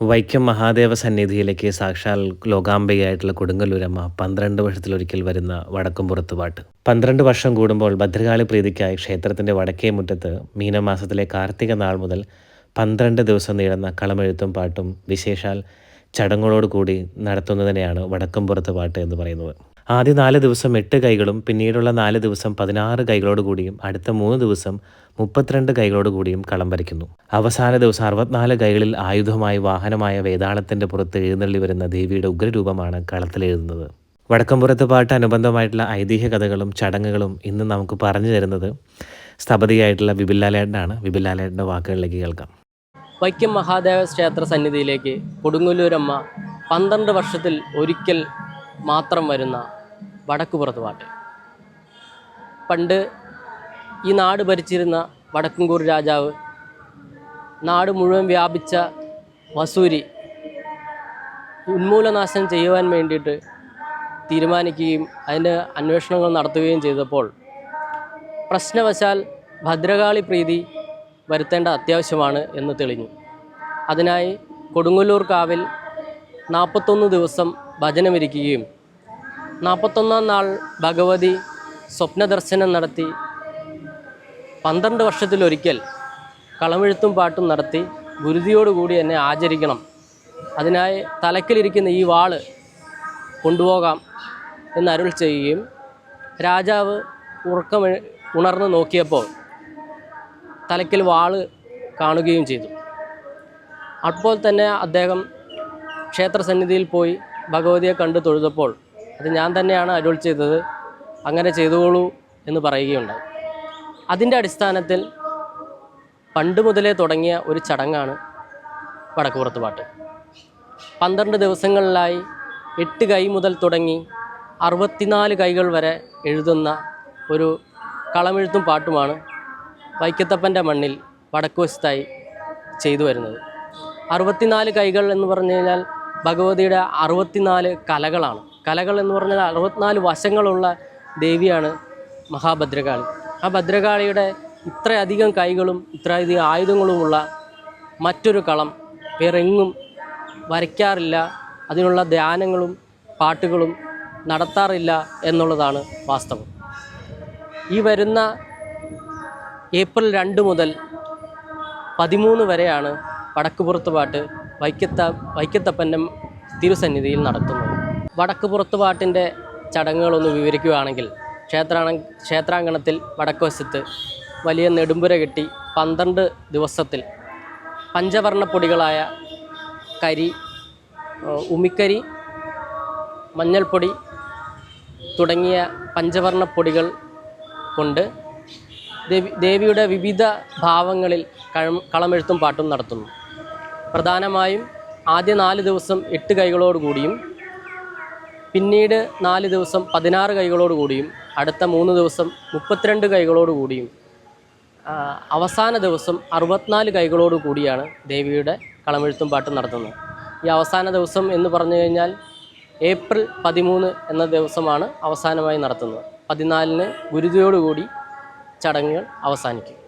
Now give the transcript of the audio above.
വൈക്കം മഹാദേവ സന്നിധിയിലേക്ക് സാക്ഷാൽ ലോകാംബികയായിട്ടുള്ള കൊടുങ്ങല്ലൂരമ്മ പന്ത്രണ്ട് വർഷത്തിലൊരിക്കൽ വരുന്ന വടക്കുംപുറത്ത് പാട്ട് പന്ത്രണ്ട് വർഷം കൂടുമ്പോൾ ഭദ്രകാളി പ്രീതിക്കായി ക്ഷേത്രത്തിന്റെ വടക്കേ മുറ്റത്ത് മീനമാസത്തിലെ കാർത്തിക നാൾ മുതൽ പന്ത്രണ്ട് ദിവസം നീളുന്ന കളമെഴുത്തും പാട്ടും വിശേഷാൽ ചടങ്ങുകളോടുകൂടി നടത്തുന്നതിനെയാണ് വടക്കുംപുറത്ത് പാട്ട് എന്ന് പറയുന്നത്. ആദ്യ നാല് ദിവസം എട്ട് കൈകളും പിന്നീടുള്ള നാല് ദിവസം പതിനാറ് കൈകളോട് കൂടിയും അടുത്ത മൂന്ന് ദിവസം മുപ്പത്തിരണ്ട് കൈകളോട് കൂടിയും കളം വരയ്ക്കുന്നു. അവസാന ദിവസം അറുപത്തിനാല് കൈകളിൽ ആയുധമായി വാഹനമായ വേതാളത്തിന്റെ പുറത്ത് എഴുന്നള്ളി വരുന്ന ദേവിയുടെ ഉഗ്രരൂപമാണ് കളത്തിലെഴുതുന്നത് വടക്കംപുറത്ത് പാട്ട് അനുബന്ധമായിട്ടുള്ള ഐതിഹ്യ കഥകളും ചടങ്ങുകളും ഇന്ന് നമുക്ക് പറഞ്ഞു തരുന്നത് സ്ഥപതിയായിട്ടുള്ള വിപിലാലേട്ടനാണ് വിപിലാലേട്ടന്റെ വാക്കുകളിലേക്ക് കേൾക്കാം. വൈക്കം മഹാദേവ ക്ഷേത്ര സന്നിധിയിലേക്ക് കൊടുങ്ങല്ലൂരമ്മ പന്ത്രണ്ട് വർഷത്തിൽ ഒരിക്കൽ മാത്രം വരുന്ന വടക്കുപുറത്ത് പാട്ട്. പണ്ട് ഈ നാട് ഭരിച്ചിരുന്ന വടക്കുംകൂർ രാജാവ് നാട് മുഴുവൻ വ്യാപിച്ച വസൂരി ഉന്മൂലനാശനം ചെയ്യുവാൻ വേണ്ടിയിട്ട് തീരുമാനിക്കുകയും അതിന്റെ അന്വേഷണങ്ങൾ നടത്തുകയും ചെയ്തപ്പോൾ പ്രശ്നവശാൽ ഭദ്രകാളി പ്രീതി വരുത്തേണ്ട അത്യാവശ്യമാണ് എന്ന് തെളിഞ്ഞു. അതിനായി കൊടുങ്ങല്ലൂർ കാവിൽ നാൽപ്പത്തൊന്ന് ദിവസം ഭജനമിരിക്കുകയും നാൽപ്പത്തൊന്നാം നാൾ ഭഗവതി സ്വപ്നദർശനം നടത്തി പന്ത്രണ്ട് വർഷത്തിലൊരിക്കൽ കളമെഴുത്തും പാട്ടും നടത്തി ഗുരുതിയോടുകൂടി എന്നെ ആചരിക്കണം. അതിനായി തലക്കിലിരിക്കുന്ന ഈ വാൾ കൊണ്ടുപോകാം എന്ന് അരുൾ ചെയ്യുകയും രാജാവ് ഉറക്കം ഉണർന്ന് നോക്കിയപ്പോൾ തലക്കിൽ വാൾ കാണുകയും ചെയ്തു. അപ്പോൾ തന്നെ അദ്ദേഹം ക്ഷേത്രസന്നിധിയിൽ പോയി ഭഗവതിയെ കണ്ട് തൊഴുതപ്പോൾ അത് ഞാൻ തന്നെയാണ് അരുൾ ചെയ്തത് അങ്ങനെ ചെയ്തോളൂ എന്ന് പറയുകയുണ്ടായി. അതിന്റെ അടിസ്ഥാനത്തിൽ പണ്ട് മുതലേ തുടങ്ങിയ ഒരു ചടങ്ങാണ് വടക്കുപുറത്ത് പാട്ട്. പന്ത്രണ്ട് ദിവസങ്ങളിലായി എട്ട് കൈ മുതൽ തുടങ്ങി അറുപത്തിനാല് കൈകൾ വരെ എഴുതുന്ന ഒരു കളമെഴുത്തും പാട്ടുമാണ് വൈക്കത്തപ്പന്റെ മണ്ണിൽ വടക്കുവശത്തായി ചെയ്തു വരുന്നത്. അറുപത്തിനാല് കൈകൾ എന്ന് പറഞ്ഞു കഴിഞ്ഞാൽ ഭഗവതിയുടെ അറുപത്തിനാല് കലകളാണ്. കലകൾ എന്ന് പറഞ്ഞാൽ അറുപത്തിനാല് വശങ്ങളുള്ള ദേവിയാണ് മഹാഭദ്രകാളി. ആ ഭദ്രകാളിയുടെ ഇത്രയധികം കൈകളും ഇത്രയധികം ആയുധങ്ങളുമുള്ള മറ്റൊരു കളം വേറെങ്ങും വരയ്ക്കാറില്ല. അതിനുള്ള ധ്യാനങ്ങളും പാട്ടുകളും നടത്താറില്ല എന്നുള്ളതാണ് വാസ്തവം. ഈ വരുന്ന ഏപ്രിൽ രണ്ട് മുതൽ പതിമൂന്ന് വരെയാണ് വടക്കുപുറത്ത് പാട്ട് വൈക്കത്ത വൈക്കത്തപ്പന്റെ തിരുസന്നിധിയിൽ നടത്തുന്നത്. വടക്കുപുറത്ത് പാട്ടിന്റെ ചടങ്ങുകളൊന്ന് വിവരിക്കുകയാണെങ്കിൽ ക്ഷേത്രാണ ക്ഷേത്രാങ്കണത്തിൽ വടക്കുവശത്ത് വലിയ നെടുമ്പുര കെട്ടി പന്ത്രണ്ട് ദിവസത്തിൽ പഞ്ചവർണപ്പൊടികളായ കരി ഉമിക്കരി മഞ്ഞൾപ്പൊടി തുടങ്ങിയ പഞ്ചവർണ പൊടികൾ കൊണ്ട് ദേവി ദേവിയുടെ വിവിധ ഭാവങ്ങളിൽ കളമെഴുത്തും പാട്ടും നടത്തുന്നു. പ്രധാനമായും ആദ്യ നാല് ദിവസം എട്ട് കൈകളോട് കൂടിയും പിന്നീട് നാല് ദിവസം പതിനാറ് കൈകളോട് കൂടിയും അടുത്ത മൂന്ന് ദിവസം മുപ്പത്തിരണ്ട് കൈകളോട് കൂടിയും അവസാന ദിവസം അറുപത്തിനാല് കൈകളോട് കൂടിയാണ് ദേവിയുടെ കളമെഴുത്തും പാട്ടും നടത്തുന്നത്. ഈ അവസാന ദിവസം എന്ന് പറഞ്ഞു കഴിഞ്ഞാൽ ഏപ്രിൽ പതിമൂന്ന് എന്ന ദിവസമാണ് അവസാനമായി നടത്തുന്നത്. പതിനാലിന് ഗുരുതയോടുകൂടി ചടങ്ങുകൾ അവസാനിക്കും.